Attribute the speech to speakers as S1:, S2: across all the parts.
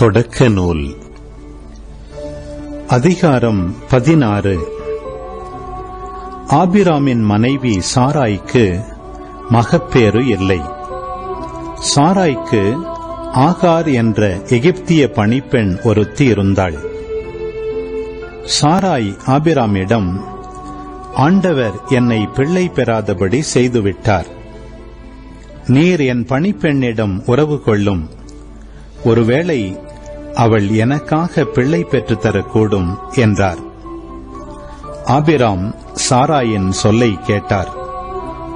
S1: தொடக்க நூல் அதிகாரம் பதினாறு. ஆபிராமின் மனைவி சாராய்க்கு மகப்பேறு இல்லை. சாராய்க்கு ஆகார் என்ற எகிப்திய பணிப்பெண் ஒருத்தி இருந்தாள். சாராய் ஆபிராமிடம் ஆண்டவர் என்னை பிள்ளை பெறாதபடி செய்துவிட்டார். நீர் என் பணிப்பெண்ணிடம் உறவு கொள்ளும். ஒருவேளை அவள் எனக்காக பிள்ளை பெற்றுத் தரக்கூடும் என்றார். ஆபிராம் சாராயின் சொல்லை கேட்டார்.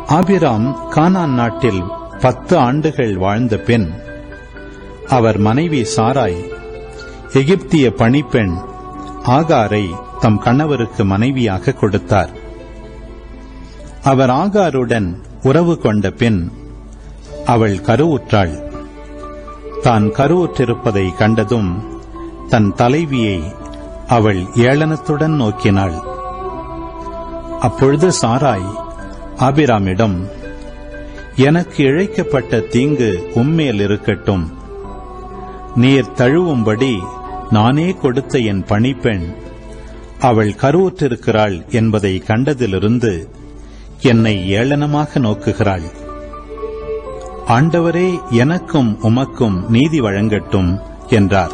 S1: ஆபிராம் கானான் நாட்டில் பத்து ஆண்டுகள் வாழ்ந்த பின் அவர் மனைவி சாராய் எகிப்திய பணிப்பெண் ஆகாரை தம் கணவருக்கு மனைவியாக கொடுத்தார். அவர் ஆகாருடன் உறவு கொண்ட பின் அவள் கருவுற்றாள். தான் கருவுற்றிருப்பதை கண்டதும் தன் தலைவியை அவள் ஏளனத்துடன் நோக்கினாள். அப்பொழுது சாராய் ஆபிராமிடம் எனக்கு இழைக்கப்பட்ட தீங்கு உம்மேல் இருக்கட்டும். நீர் தழுவும்படி நானே கொடுத்த என் பணிப்பெண் அவள் கருவுற்றிருக்கிறாள் என்பதை கண்டதிலிருந்து என்னை ஏளனமாக நோக்குகிறாள். ஆண்டவரே எனக்கும் உமக்கும் நீதி வழங்கட்டும் என்றார்.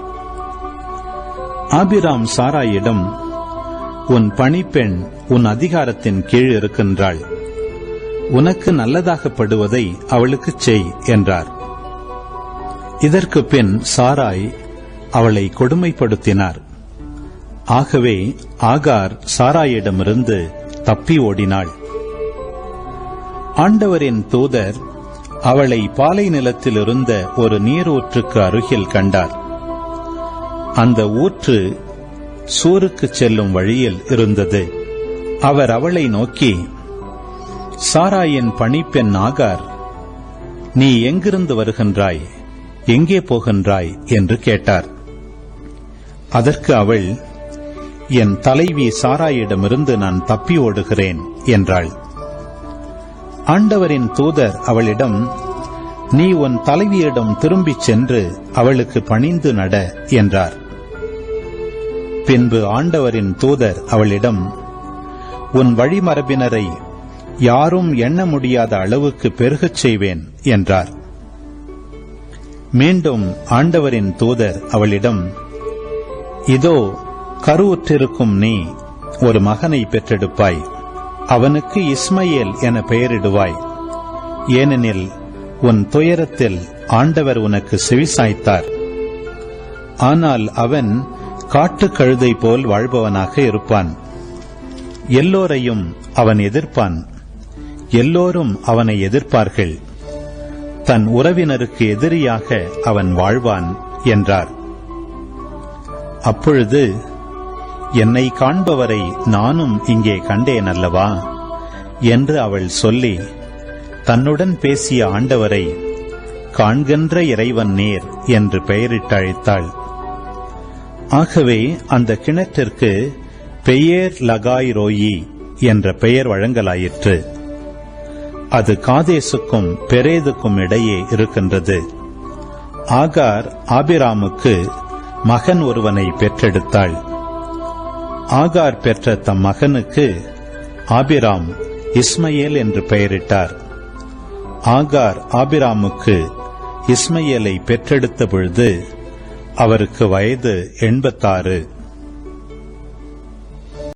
S1: ஆபிராம் சாராயிடம் உன் பணிப்பெண் உன் அதிகாரத்தின் கீழ் இருக்கின்றாள். உனக்கு நல்லதாகப்படுவதை அவளுக்குச் செய் என்றார். இதற்கு பின் சாராய் அவளை கொடுமைப்படுத்தினார். ஆகவே ஆகார் சாராயிடமிருந்து தப்பி ஓடினாள். ஆண்டவரின் தூதர் அவளை பாலை நிலத்தில் இருந்த ஒரு நீரூற்றுக்கு அருகில் கண்டார். அந்த ஊற்று சூருக்கு செல்லும் வழியில் இருந்தது. அவர் அவளை நோக்கி சாராயின் பணிப்பெண் ஆகார் நீ எங்கிருந்து வருகின்றாய்? எங்கே போகின்றாய்? என்று கேட்டார். அதற்கு அவள் என் தலைவி சாராயிடமிருந்து நான் தப்பி ஓடுகிறேன் என்றாள். ஆண்டவரின் தூதர் அவளிடம் நீ உன் தலைவியிடம் திரும்பிச் சென்று அவளுக்கு பணிந்து நட என்றார். பின்பு ஆண்டவரின் தூதர் அவளிடம் உன் வழிமரபினரை யாரும் எண்ண முடியாத அளவுக்கு பெருகச் செய்வேன் என்றார். மீண்டும் ஆண்டவரின் தூதர் அவளிடம் இதோ கருவுற்றிருக்கும் நீ ஒரு மகனை பெற்றெடுப்பாய். அவனுக்கு இஸ்மையேல் என பெயரிடுவாய். ஏனெனில் உன் துயரத்தில் ஆண்டவர் உனக்கு செவிசாய்த்தார். ஆனால் அவன் காட்டுக் கழுதை போல் வாழ்பவனாக இருப்பான். எல்லோரையும் அவன் எதிர்ப்பான். எல்லோரும் அவனை எதிர்ப்பார்கள். தன் உறவினருக்கு எதிரியாக அவன் வாழ்வான் என்றார். அப்பொழுது என்னை காண்பவரை நானும் இங்கே கண்டேன் அல்லவா? என்று அவள் சொல்லி தன்னுடன் பேசிய ஆண்டவரை காண்கின்ற இறைவன் நேர் என்று பெயரிட்டு அழைத்தாள் ஆகவே அந்த கிணற்றிற்கு பெயர் லகாய் ரோயி என்ற பெயர் வழங்கலாயிற்று. அது காதேசுக்கும் பெரேதுக்கும் இடையே இருக்கின்றது. ஆகார் ஆபிராமுக்கு மகன் ஒருவனை பெற்றெடுத்தாள். ஆகார் பெற்ற தம் மகனுக்கு ஆபிராம் இஸ்மையேல் என்று பெயரிட்டார். ஆகார் ஆபிராமுக்கு இஸ்மையேலை பெற்றெடுத்த பொழுது அவருக்கு வயது எண்பத்தாறு.